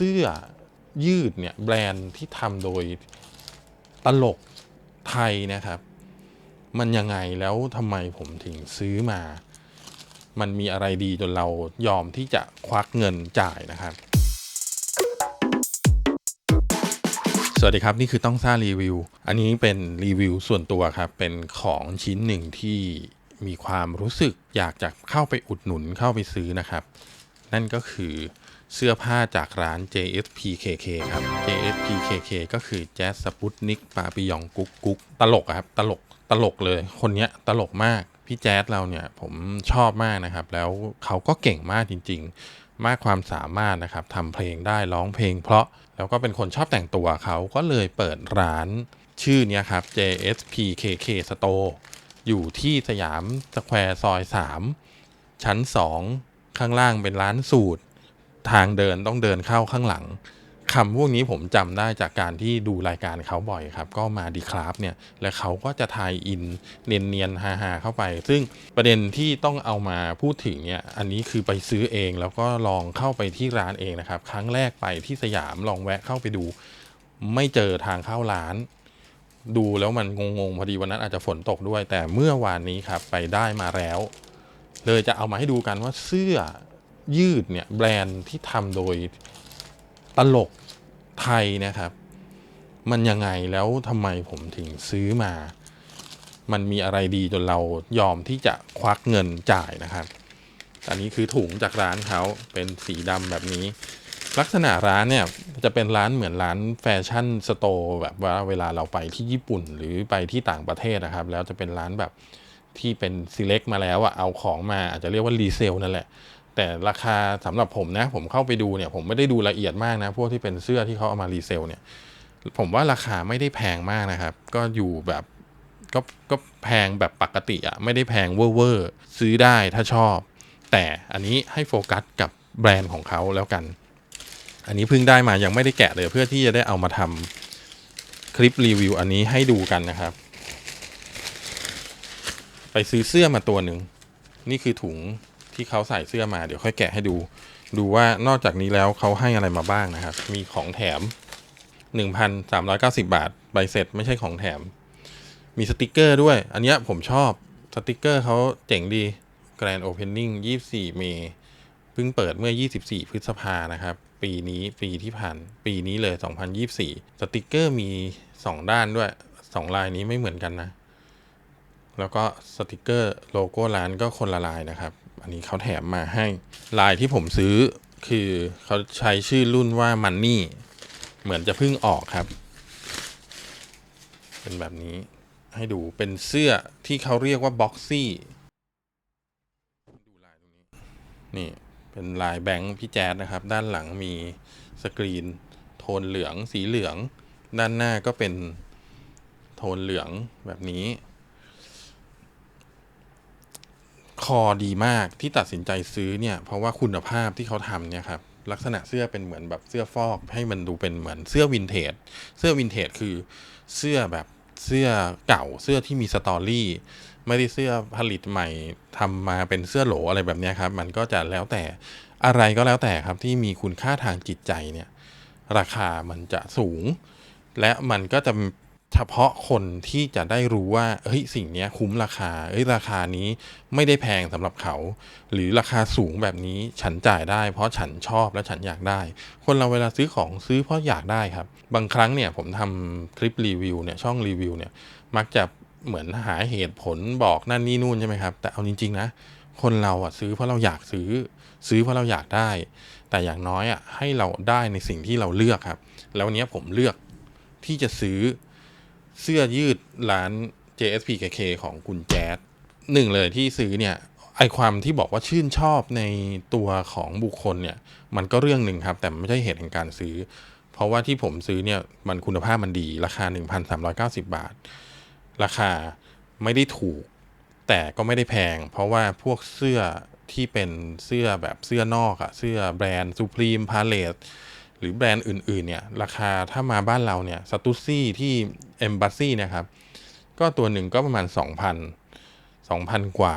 สื้อยืดเนี่ยแบรนด์ที่ทำโดยตลกไทยนะครับ มันยังไงแล้วทำไมผมถึงซื้อมา มันมีอะไรดีจนเรายอมที่จะควักเงินจ่ายนะครับ สวัสดีครับ นี่คือต้องซ่ารีวิว อันนี้เป็นรีวิวส่วนตัวครับ เป็นของชิ้นหนึ่งที่มีความรู้สึกอยากจะเข้าไปอุดหนุนเข้าไปซื้อนะครับ นั่นก็คือ เสื้อผ้าจากร้าน JSPKK ครับ JSPKK ก็คือ Jazz Sputnik ปาปิยองกุ๊กกุ๊กตลกครับ ตลกตลกเลย คนเนี้ยตลกมากพี่แจ๊สเราเนี่ยผมชอบมากนะครับ แล้วเขาก็เก่งมากจริง ๆ มากความสามารถนะครับทำเพลงได้ร้องเพลง เพราะแล้วก็เป็นคนชอบแต่งตัวเขาก็เลยเปิดร้านชื่อเนี้ยครับ JSPKK Store อยู่ที่สยามสแควร์ซอย 3 ชั้น 2 ข้างล่างเป็นร้านสูตร ทางเดินต้องเดินเข้าข้างหลังคำพวกนี้ผมจำได้จากการที่ดูรายการเขาบ่อยครับ ก็มาดีคราฟเนี่ย และเขาก็จะทายอินเนียนๆฮาๆเข้าไป ซึ่งประเด็นที่ต้องเอามาพูดถึงเนี่ย อันนี้คือไปซื้อเองแล้วก็ลองเข้าไปที่ร้านเองนะครับ ครั้งแรกไปที่สยามลองแวะเข้าไปดู ไม่เจอทางเข้าร้าน ดูแล้วมันงงๆพอดีวันนั้นอาจจะฝนตกด้วย แต่เมื่อวานนี้ครับไปได้มาแล้ว เลยจะเอามาให้ดูกันว่าเสื้อ ยืดเนี่ยแบรนด์ที่ทำโดยตลกไทยนะครับ มันยังไงแล้วทำไมผมถึงซื้อมา มันมีอะไรดีจนเรายอมที่จะควักเงินจ่ายนะครับ อันนี้คือถุงจากร้านเขาเป็นสีดำแบบนี้ ลักษณะร้านเนี่ยจะเป็นร้านเหมือนร้านแฟชั่นสโตร์แบบว่าเวลาเราไปที่ญี่ปุ่นหรือไปที่ต่างประเทศนะครับ แล้วจะเป็นร้านแบบที่เป็น select มาแล้วอะเอาของมาอาจจะเรียกว่ารีเซลนั่นแหละ แต่ราคาสำหรับผมนะ ผมเข้าไปดูเนี่ย ผมไม่ได้ดูละเอียดมากนะ พวกที่เป็นเสื้อที่เขาเอามารีเซลเนี่ย ผมว่าราคาไม่ได้แพงมากนะครับ ก็อยู่แบบก็ก็แพงแบบปกติอะไม่ได้แพงเวอร์เวอร์ซื้อได้ถ้าชอบ แต่อันนี้ให้โฟกัสกับแบรนด์ของเขาแล้วกัน อันนี้เพิ่งได้มายังไม่ได้แกะเลยเพื่อที่จะได้เอามาทำคลิปรีวิวอันนี้ให้ดูกันนะครับ ไปซื้อเสื้อมาตัวหนึ่งนี่คือถุง ที่เขาใส่เสื้อมาเดี๋ยวค่อยแกะให้ดู ดูว่านอกจากนี้แล้วเขาให้อะไรมาบ้างนะครับ มีของแถม 1,390 บาท ใบเสร็จไม่ใช่ของแถม มีสติกเกอร์ด้วย อันนี้ผมชอบสติกเกอร์เขาเจ๋งดี Grand Opening 24 เมษเพิ่งเปิดเมื่อ 24 พฤษภานะครับ ปีนี้ปีที่ผ่าน ปีนี้เลย 2024 สติกเกอร์มี 2 ด้านด้วย 2 ลายนี้ไม่เหมือนกันนะ แล้วก็สติกเกอร์โลโก้ร้านก็คนละลายนะครับ อันนี้เขาแถมมาให้ลายที่ผมซื้อคือเขาใช้ชื่อรุ่นว่ามันนี่เหมือนจะเพิ่งออกครับ เป็นแบบนี้ให้ดูเป็นเสื้อที่เขาเรียกว่าบ็อกซี่ดูลายตรงนี้นี่เป็นลายแบงค์พี่แจ๊ดนะครับ ด้านหลังมีสกรีน โทนเหลืองสีเหลือง ด้านหน้าก็เป็นโทนเหลืองแบบนี้ คอดีมากที่ตัดสินใจซื้อเนี่ย เพราะว่าคุณภาพที่เขาทำเนี่ยครับลักษณะเสื้อเป็นเหมือนแบบเสื้อฟอกให้มันดูเป็นเหมือนเสื้อวินเทจ เสื้อวินเทจคือเสื้อแบบเสื้อเก่าเสื้อที่มีสตอรี่ไม่ได้เสื้อผลิตใหม่ทำมาเป็นเสื้อโหลอะไรแบบนี้ครับ มันก็จะแล้วแต่อะไรก็แล้วแต่ครับที่มีคุณค่าทางจิตใจเนี่ย ราคามันจะสูง และมันก็จะ เฉพาะคนที่จะได้รู้ว่าเฮ้ยสิ่งนี้คุ้มราคาเอ้ยราคานี้ไม่ได้แพงสำหรับเขา หรือราคาสูงแบบนี้ฉันจ่ายได้ เพราะฉันชอบและฉันอยากได้ คนเราเวลาซื้อของซื้อเพราะอยากได้ครับ บางครั้งเนี่ยผมทำคลิปรีวิวเนี่ยช่องรีวิวเนี่ยมักจะเหมือนหาเหตุผลบอกนั่นนี่นู่นใช่ไหมครับ แต่เอาจริง ๆ นะ คนเราอะซื้อเพราะเราอยากซื้อ ซื้อเพราะเราอยากได้ แต่อย่างน้อยอะให้เราได้ในสิ่งที่เราเลือกครับ แล้ววันนี้ผมเลือกที่จะซื้อ เสื้อยืดร้าน JSPKK ของคุณแจ๊ดหนึ่งเลยที่ซื้อเนี่ยไอความที่บอกว่าชื่นชอบในตัวของบุคคลเนี่ย มันก็เรื่องหนึ่งครับ แต่ไม่ใช่เหตุแห่งการซื้อ เพราะว่าที่ผมซื้อเนี่ยมันคุณภาพมันดี ราคา 1,390 บาท ราคาไม่ได้ถูก แต่ก็ไม่ได้แพง เพราะว่าพวกเสื้อที่เป็นเสื้อแบบเสื้อนอกอะเสื้อแบรนด์ Supreme Palace หรือแบรนด์อื่นๆเนี่ยราคาถ้ามาบ้านเราเนี่ยสตูซี่ที่ Embassy เนี่ยครับก็ตัวหนึ่งก็ประมาณ 2,000 2,000 กว่า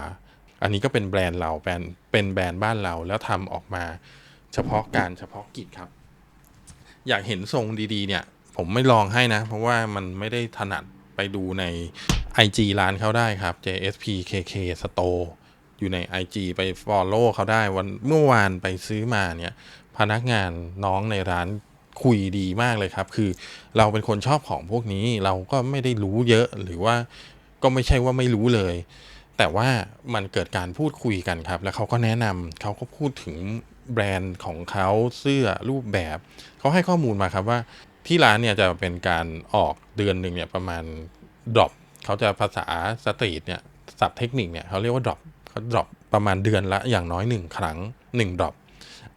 อันนี้ก็เป็นแบรนด์เราแบรนด์เป็นแบรนด์บ้านเราแล้วทำออกมาเฉพาะการเฉพาะกิจครับ อยากเห็นทรงดีๆ เนี่ย ผมไม่ลองให้นะ เพราะว่ามันไม่ได้ถนัดไปดูใน IG ร้านเขาได้ครับ JSPKK Store อยู่ใน IG ไป Follow เขาได้วันเมื่อวานไปซื้อมาเนี่ย พนักงานน้องในร้านคุยดีมากเลยครับ คือเราเป็นคนชอบของพวกนี้เราก็ไม่ได้รู้เยอะหรือว่าก็ไม่ใช่ว่าไม่รู้เลย แต่ว่ามันเกิดการพูดคุยกันครับ แล้วเขาก็แนะนำเขาก็พูดถึงแบรนด์ของเขาเสื้อรูปแบบ เขาให้ข้อมูลมาครับว่าที่ร้านเนี่ยจะเป็นการออกเดือนหนึ่งเนี่ยประมาณดรอปเขาจะภาษาสตรีทเนี่ยศัพท์เทคนิคเนี่ยเขาเรียกว่าดรอปเขาดรอปประมาณเดือนละอย่างน้อยหนึ่งครั้งหนึ่งดรอป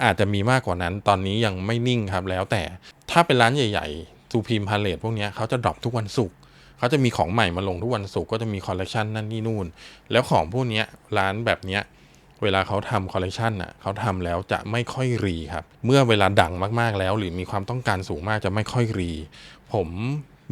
อาจจะมีมากกว่านั้น ตอนนี้ยังไม่นิ่งครับแล้วแต่ถ้าเป็นร้านใหญ่ๆซูพีมพาเลตพวกนี้เขาจะดรอปทุกวันศุกร์เขาจะมีของใหม่มาลงทุกวันศุกร์ก็จะมีคอลเลกชันนั่นนี่นู่น แล้วของพวกนี้ร้านแบบเนี้ยเวลาเขาทำคอลเลกชันน่ะเขาทำแล้วจะไม่ค่อยรีครับ เมื่อเวลาดังมากๆแล้ว หรือมีความต้องการสูงมากจะไม่ค่อยรี ผม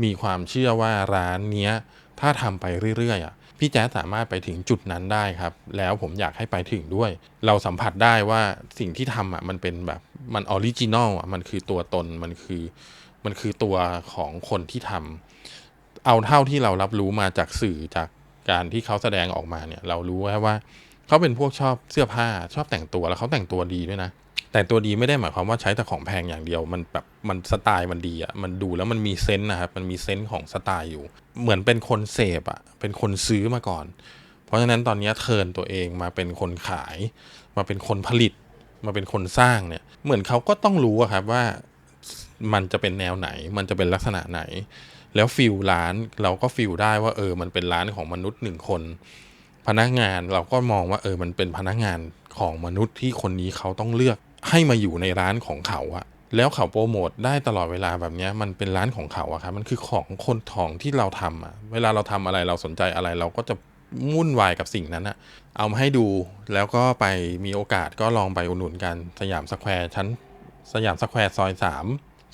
มีความเชื่อว่าร้านเนี้ยถ้าทำไปเรื่อยๆอะ พี่แจ๊สสามารถไปถึงจุดนั้นได้ครับ แล้วผมอยากให้ไปถึงด้วย เราสัมผัสได้ว่าสิ่งที่ทำอะมันเป็นแบบมันออริจินอลอะมันคือตัวตนมันคือมันคือตัวของคนที่ทำเอาเท่าที่เรารับรู้มาจากสื่อจากการที่เขาแสดงออกมาเนี่ย เรารู้ว่ว่าเขาเป็นพวกชอบเสื้อผ้าชอบแต่งตัวแล้วเขาแต่งตัวดีด้วยนะ แต่ตัวดีไม่ได้หมายความว่าใช้แต่ของแพงอย่างเดียว มันแบบมันสไตล์มันดีอะ่ะมันดูแล้วมันมีเซนส์นะครับมันมีเซนส์ของสไตล์อยู่ เหมือนเป็นคนเสพอะ่ะเป็นคนซื้อมาก่อน เพราะฉะนั้นตอนนี้เทินตัวเองมาเป็นคนขาย มาเป็นคนผลิต มาเป็นคนสร้างเนี่ย เหมือนเขาก็ต้องรู้ครับว่ามันจะเป็นแนวไหน มันจะเป็นลักษณะไหน แล้วฟิลร้านเราก็ฟิลได้ว่าเออ มันเป็นร้านของมนุษย์หนึ่งคน พนักงานเราก็มองว่าเออ มันเป็นพนักงานของมนุษย์ที่คนนี้เขาต้องเลือก ให้มาอยู่ในร้านของเขาอะแล้วเขาโปรโมทได้ตลอดเวลาแบบนี้มันเป็นร้านของเขาอะครับมันคือของคนของที่เราทำอะเวลาเราทำอะไรเราสนใจอะไร เราก็จะมุ่นวายกับสิ่งนั้นอะเอามาให้ดูแล้วก็ไปมีโอกาสก็ลองไปอุดหนุนกันสยามสแควร์ชั้นสยามสแควร์ซอยสาม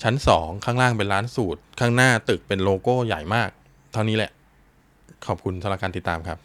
ชั้นสองข้างล่างเป็นร้านสูตร ข้างหน้าตึกเป็นโลโก้ใหญ่มาก เท่านี้แหละ ขอบคุณสำหรับการติดตามครับ